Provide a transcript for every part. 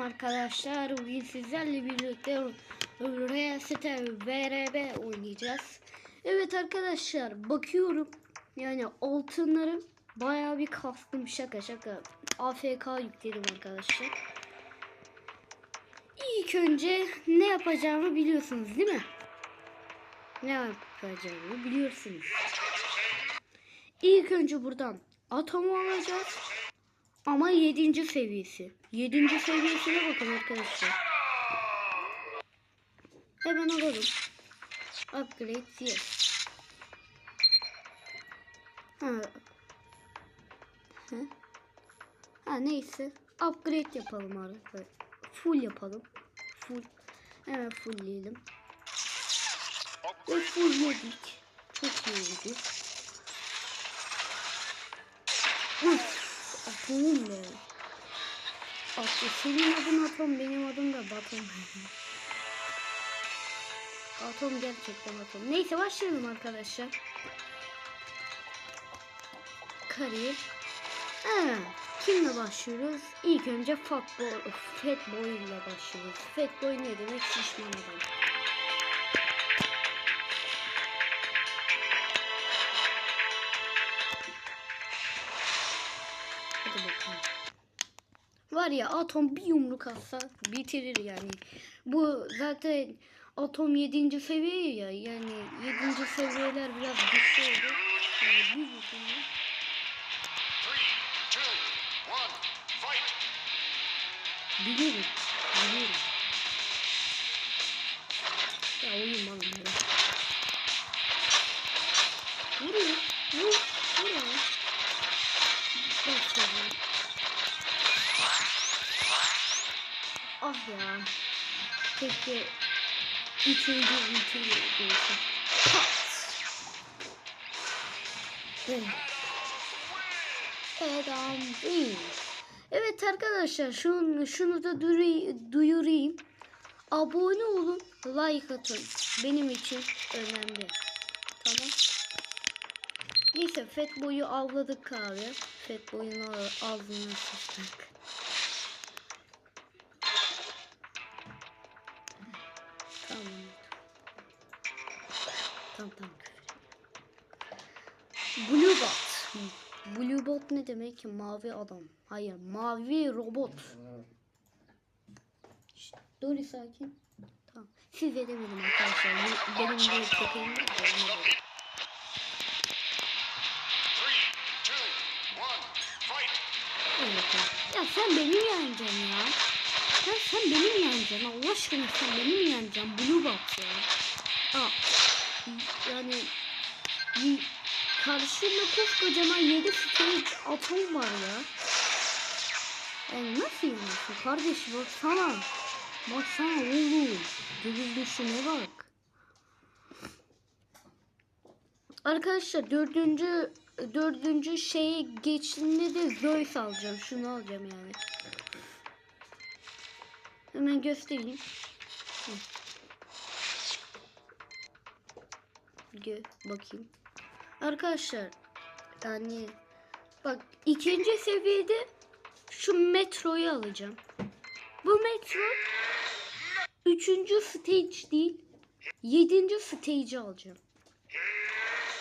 Arkadaşlar bugün sizlerle birlikte Reasete VRB oynayacağız. Evet arkadaşlar bakıyorum yani altınlarım bayağı bir kastım şaka şaka. AFK yükledim arkadaşlar. İlk önce ne yapacağımı biliyorsunuz değil mi? Ne yapacağımı biliyorsunuz. İlk önce buradan atomu alacağız. Ama 7. seviyesi. 7. seviyesine bakın arkadaşlar. Hemen alalım. Upgrade yes. Ha. Ha. ha neyse. Upgrade yapalım arkadaşlar. Full yapalım. Full. Hemen fullleyelim. Ve fullledik. Çok iyi oldu. Uf. Atomum be. Atom, senin adın Atom, benim adım da Batom. atom gerçekten Atom. Neyse başlayalım arkadaşlar. Kariyer. Ha, kimle başlıyoruz? İlk önce Fat Boy, Fat Boy ile başlıyoruz. Fat Boy ne demek? Şişman adam. Var ya atom bir yumruk atsa bitirir yani. Bu zaten atom 7. seviye ya. Yani 7. seviyeler biraz güçlü oldu. Yani bir! Biliyorum. Biliyorum. Ya oyun bana ya. Keşke üçüncü ulti olsa. Pat. Evet. Adam değil. Evet arkadaşlar şunu, şunu da duyurayım. Abone olun, like atın. Benim için önemli. Tamam. Neyse Fat Boy'u avladık abi. Fat Boy'un ağ- ağzını sıçtık. Tamam. Tamam tamam. Blue Bot. Blue Bot ne demek? Mavi adam. Hayır, mavi robot. Şşt, Dori sakin. Tamam. Siz edemedim arkadaşlar. Be- Benim bir köpeğim var. yapalım. Ya sen beni yeneceksin ya? Ya sen beni mi yeneceksin? Allah aşkına sen beni mi yeneceksin? Blue Bot ya. Aa, yani karşımda koskocaman 7 stage atom var ya. Yani nasıl yeniyorsun kardeş baksana. Baksana oğlum. Göz düşüne bak. Arkadaşlar dördüncü dördüncü şeye geçtiğinde de Zeus alacağım. Şunu alacağım yani. Hemen göstereyim. Gö bakayım. Arkadaşlar yani bak ikinci seviyede şu metroyu alacağım. Bu metro üçüncü stage değil yedinci stage'i alacağım.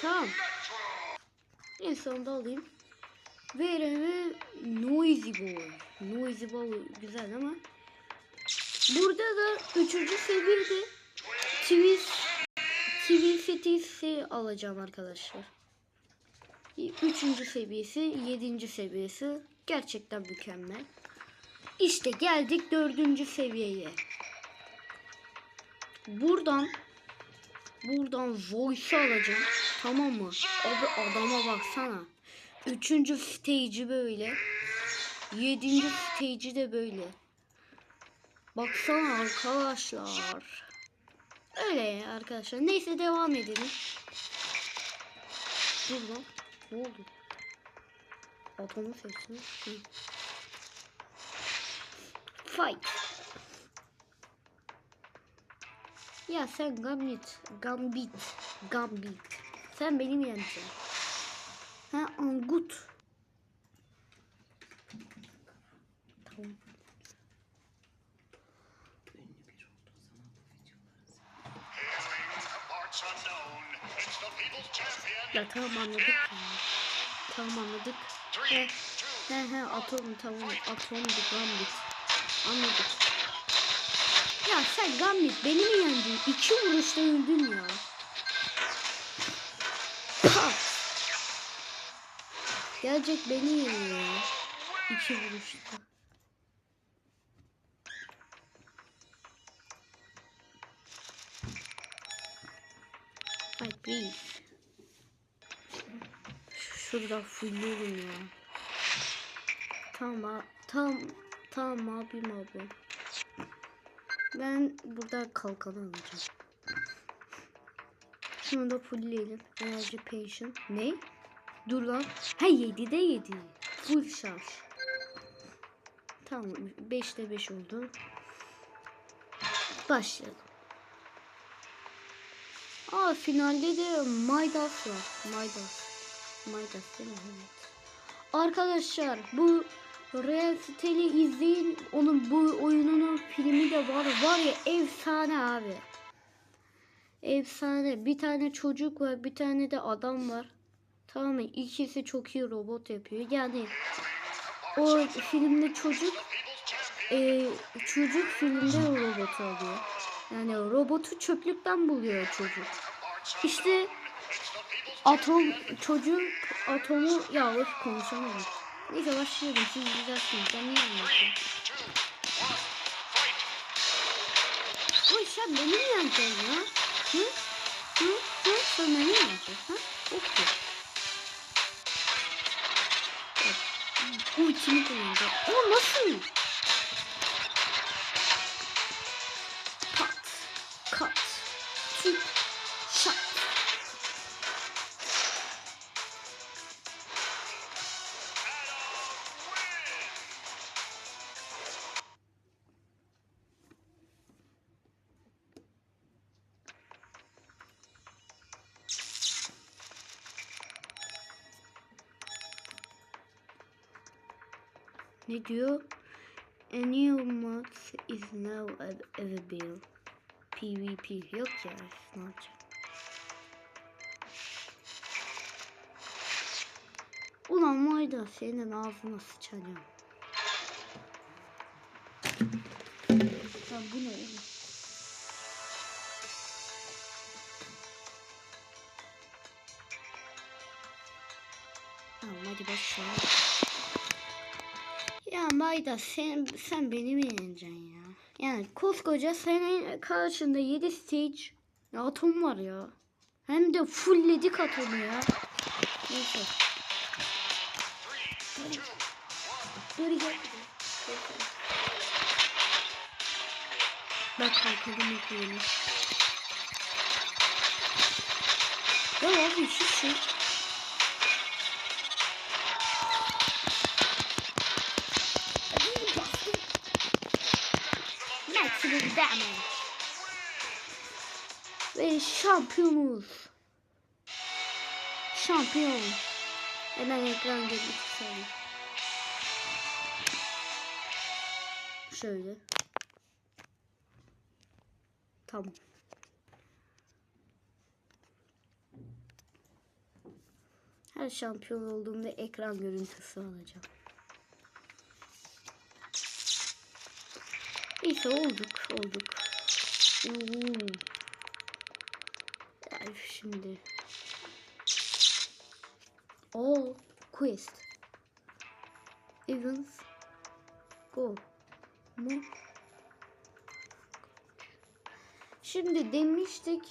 Tamam. En sonunda alayım. Ve Noisy Boy. Noisy Boy güzel ama burada da üçüncü seviyede Twist Twin City'si alacağım arkadaşlar. Üçüncü seviyesi, yedinci seviyesi gerçekten mükemmel. İşte geldik dördüncü seviyeye. Buradan buradan voice alacağım. Tamam mı? Abi adama baksana. Üçüncü stage'i böyle. Yedinci stage'i de böyle. Baksana arkadaşlar. Öyle arkadaşlar. Neyse devam edelim. Dur lan. Ne oldu? Atomu seçtim. Fight. Ya sen Gambit. Gambit. Gambit. Sen benim yeneceksin. Ha Angut. Ya tamam anladık ya. Tamam anladık. He he he atom tamam atom gambit. Anladık. Ya sen gambit beni mi yendin? İki vuruşta öldün ya. Gelecek beni yeniyor. İki vuruşta. Şurada fullüyorum ya. Tamam, tam, tamam abim abi. Ben burada kalkan alacağım. Şunu da fullleyelim. Energy patient. Ne? Dur lan. Ha 7'de 7. Full şarj. Tamam 5'te 5 oldu. Başlayalım. Aa finalde de Midas var. Midas. Midas değil mi? Evet. Arkadaşlar bu Real Steli izleyin. Onun bu oyununun filmi de var. Var ya efsane abi. Efsane. Bir tane çocuk var. Bir tane de adam var. Tamam mı? İkisi çok iyi robot yapıyor. Yani o filmde çocuk e, çocuk filmde robot oluyor. Yani robotu çöplükten buluyor çocuk. İşte atom çocuk atomu ya of konuşamadım. Neyse başlayalım siz güzelsiniz ben niye anlatayım? Bu sen beni mi yeneceksin ya? Hı? Hı? Hı? Sen beni mi yeneceksin? Ha? Okey. Evet. Ultimi kullanacağım. O nasıl? Ne diyor? A new mod is now av- available. PvP yok ya. Yapacağım? Ulan Mayda senin ağzına sıçacağım. Lan bu ne Ya Mayda sen, sen beni mi yeneceksin ya? Yani koskoca senin karşında 7 stage atom var ya. Hem de fullledik atomu ya. Neyse. Dur gel. Bak kalkalım okuyalım. Ya abi şu şey. Damage. Ve şampiyonuz. Şampiyon. Hemen ekran sayayım. Şöyle. Tamam. Her şampiyon olduğumda ekran görüntüsü alacağım. Neyse olduk olduk. Oo. Ya şimdi. O quest. Evans. Go. Mu. Şimdi demiştik.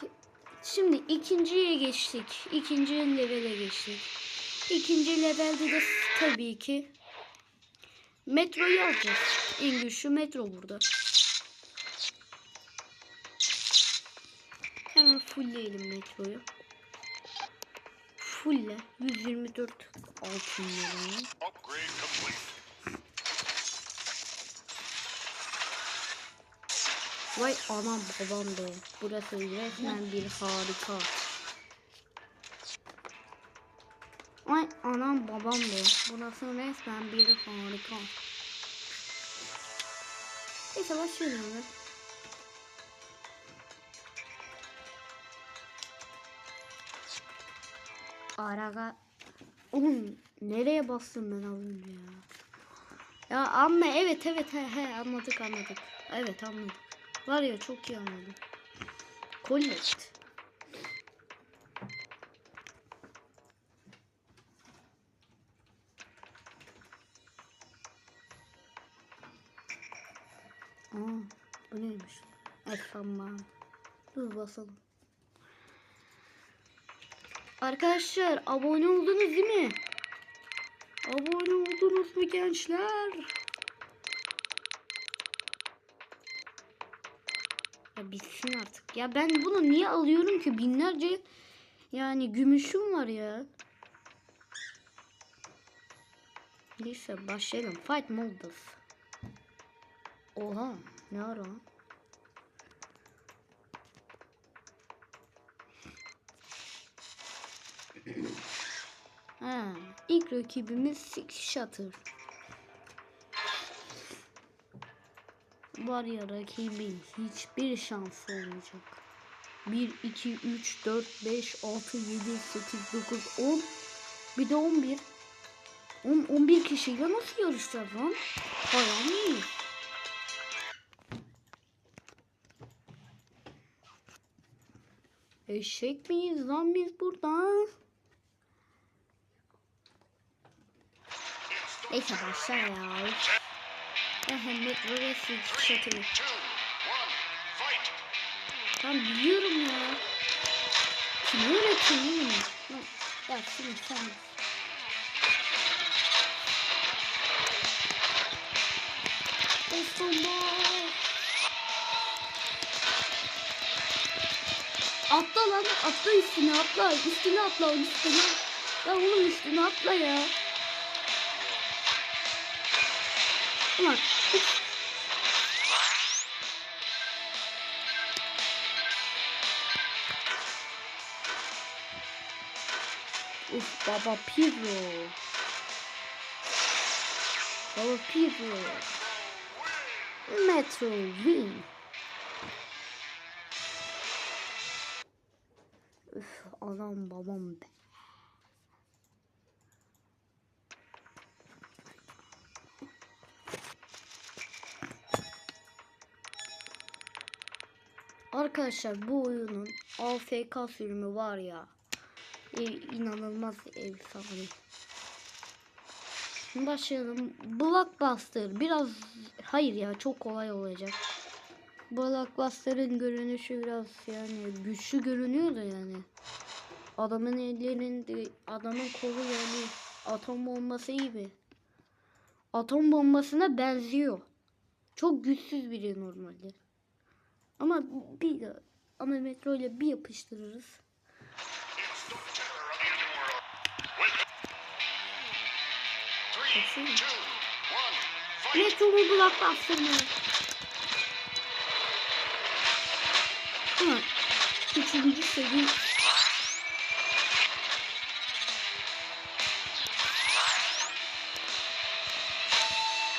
Şimdi ikinciye geçtik. İkinci levele geçtik. İkinci levelde de tabii ki metroyu alacağız. En güçlü metro burada. Hemen fullleyelim metroyu. Fulle 124 altın lira. Upgrade complete. Vay anam babam be. Burası resmen bir harika. Vay anam babam be. Burası resmen bir harika. Neyse başlayalım. Araga. Oğlum nereye bastım ben az önce ya? Ya anla evet evet he he anladık anladık. Evet anladık. Var ya çok iyi anladım. Collect. Aa, bu neymiş? Tamam. Dur basalım. Arkadaşlar abone oldunuz değil mi? Abone oldunuz mu gençler? Ya bitsin artık. Ya ben bunu niye alıyorum ki? Binlerce yani gümüşüm var ya. Neyse başlayalım. Fight modus. Oha ne ara? Ha, ilk rakibimiz Six Shutter. Var ya rakibin hiçbir şansı olmayacak. 1, 2, 3, 4, 5, 6, 7, 8, 9, 10. Bir de 11. 10, 11 kişiyle nasıl yarışacağız lan? Bayağı iyi. Eşek miyiz lan biz burada? Neyse başla ya. Metro ve şatını. Ben biliyorum ya. Kim öğretiyor? Lan, Ya şimdi sen. Osmanlı. Atla lan atla üstüne atla üstüne atla üstüne. Ya oğlum üstüne atla ya. Ulan uf. Uf baba Pirro. Baba Pirro. Metro Win. Üf adam babam be. Arkadaşlar bu oyunun AFK sürümü var ya. e, inanılmaz efsane. Şimdi başlayalım. Blockbuster biraz hayır ya çok kolay olacak. Blockbuster'ın görünüşü biraz yani güçlü görünüyor da yani. Adamın ellerinde adamın kolu yani atom bombası gibi. Atom bombasına benziyor. Çok güçsüz biri normalde. Ama bir de ama metro ile bir yapıştırırız. It's the terror of the underworld.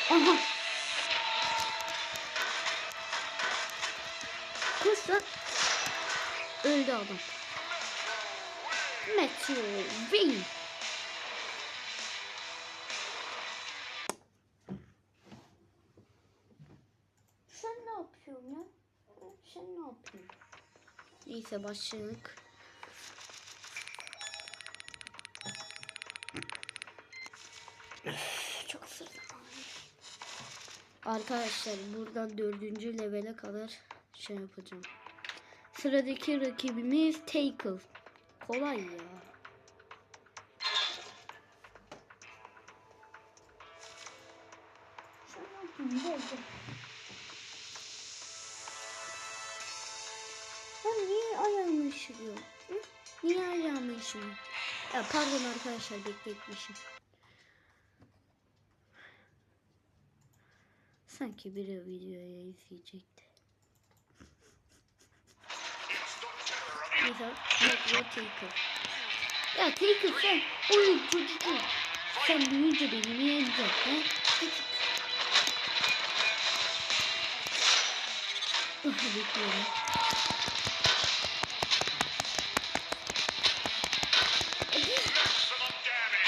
With Adam. Metro Win. Sen ne yapıyorsun ya? Sen ne yapıyorsun? Neyse başladık. Çok sırdım. Arkadaşlar buradan dördüncü levele kadar şey yapacağım. Sıradaki rakibimiz Tackle. Kolay ya. Ben niye ayağımı ışırıyorum? Hı? Niye ayağımı ışırıyorum? Ya pardon arkadaşlar bekletmişim. Sanki biri videoya izleyecekti. Neyse, Metro Taker. Ya Taker sen oyun çocuğu. Sen büyüyünce beni niye. Ah, Bekliyorum.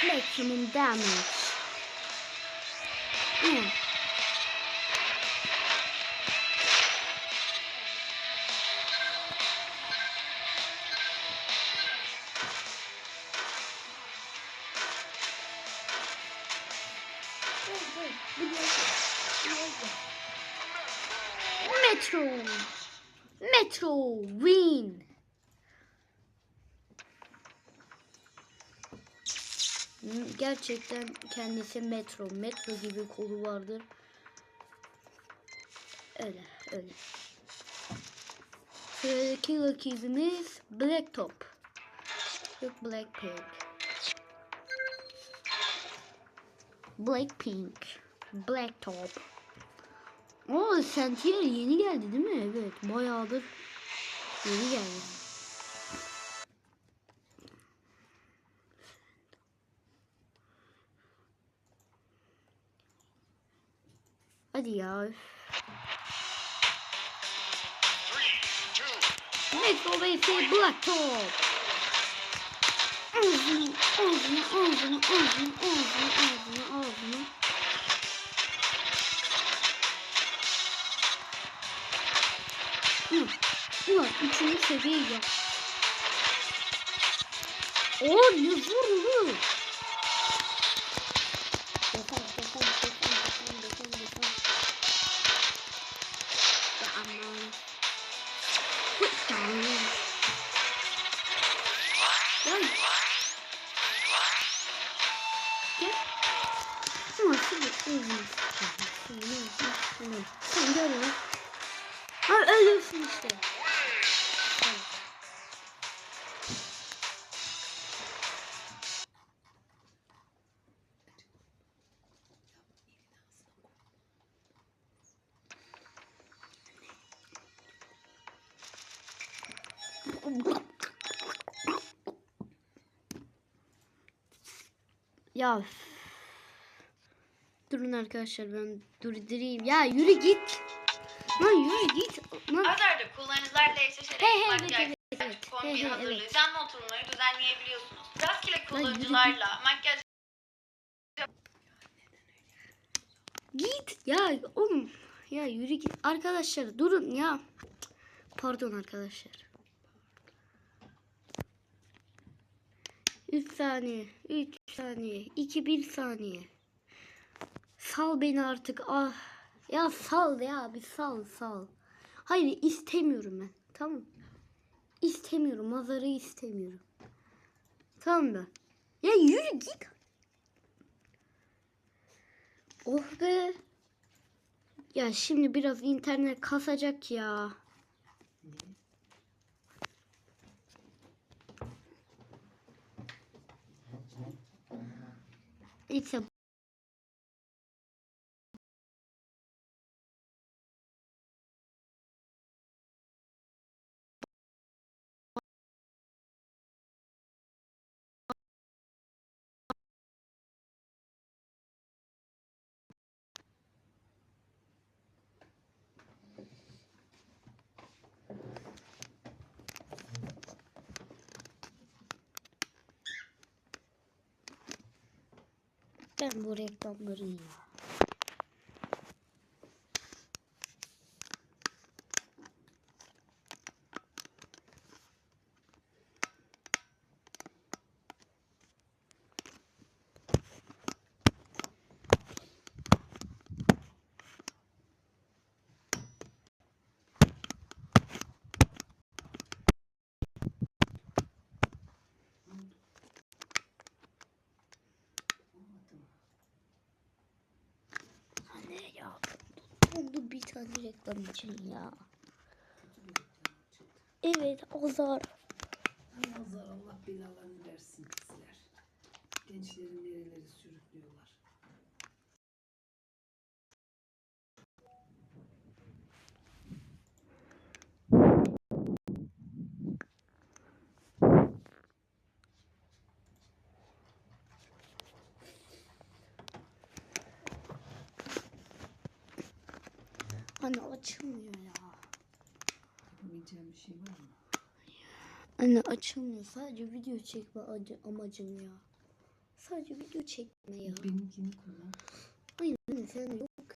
maximum damage. Evet. Gerçekten kendisi Metro. Metro gibi kolu vardır. Öyle öyle. Sıradaki rakibimiz Black Top. Yok Blackpink. Blackpink. Black Top. Oo Sentier yeni geldi değil mi? Evet bayağıdır yeni geldi. Hadi ya. Two, Metro vs Black Top. Ağzını, ağzını, ağzını, ağzını, ağzını, ağzını, ağzını. Hı. Ulan üçüncü seviye yap. Oo ne vurdu? Ya. Durun arkadaşlar ben durdurayım. Ya yürü git. Lan yürü git. Lan. Azarda kullanıcılarla eşleşerek Hey, hey, makyaj, evet, evet, evet. kombin Hey, hey, hazırlığı, evet. canlı oturumları düzenleyebiliyorsunuz. Rastgele kullanıcılarla makyaj Git. Ya oğlum. Ya yürü git. Arkadaşlar durun ya. Pardon arkadaşlar. 3 saniye. 3 saniye. 2 1 saniye. Sal beni artık. Ah. Ya sal ya bir sal sal. Hayır istemiyorum ben. Tamam. İstemiyorum. Mazarı istemiyorum. Tamam mı? Ya yürü git. Oh be. Ya şimdi biraz internet kasacak ya. Neyse. Ben bu reklamları ya. Anne ya. Oldu bir reklam için ya. Evet azar. Azar Allah belalarını versin bizler. Gençleri nereleri sürüklüyorlar. Anne açılmıyor ya. Yapabileceğim bir şey var mı? Anne açılmıyor. Sadece video çekme acı- amacım ya. Sadece video çekme ya. Benimkini kullan. Aynen sen yok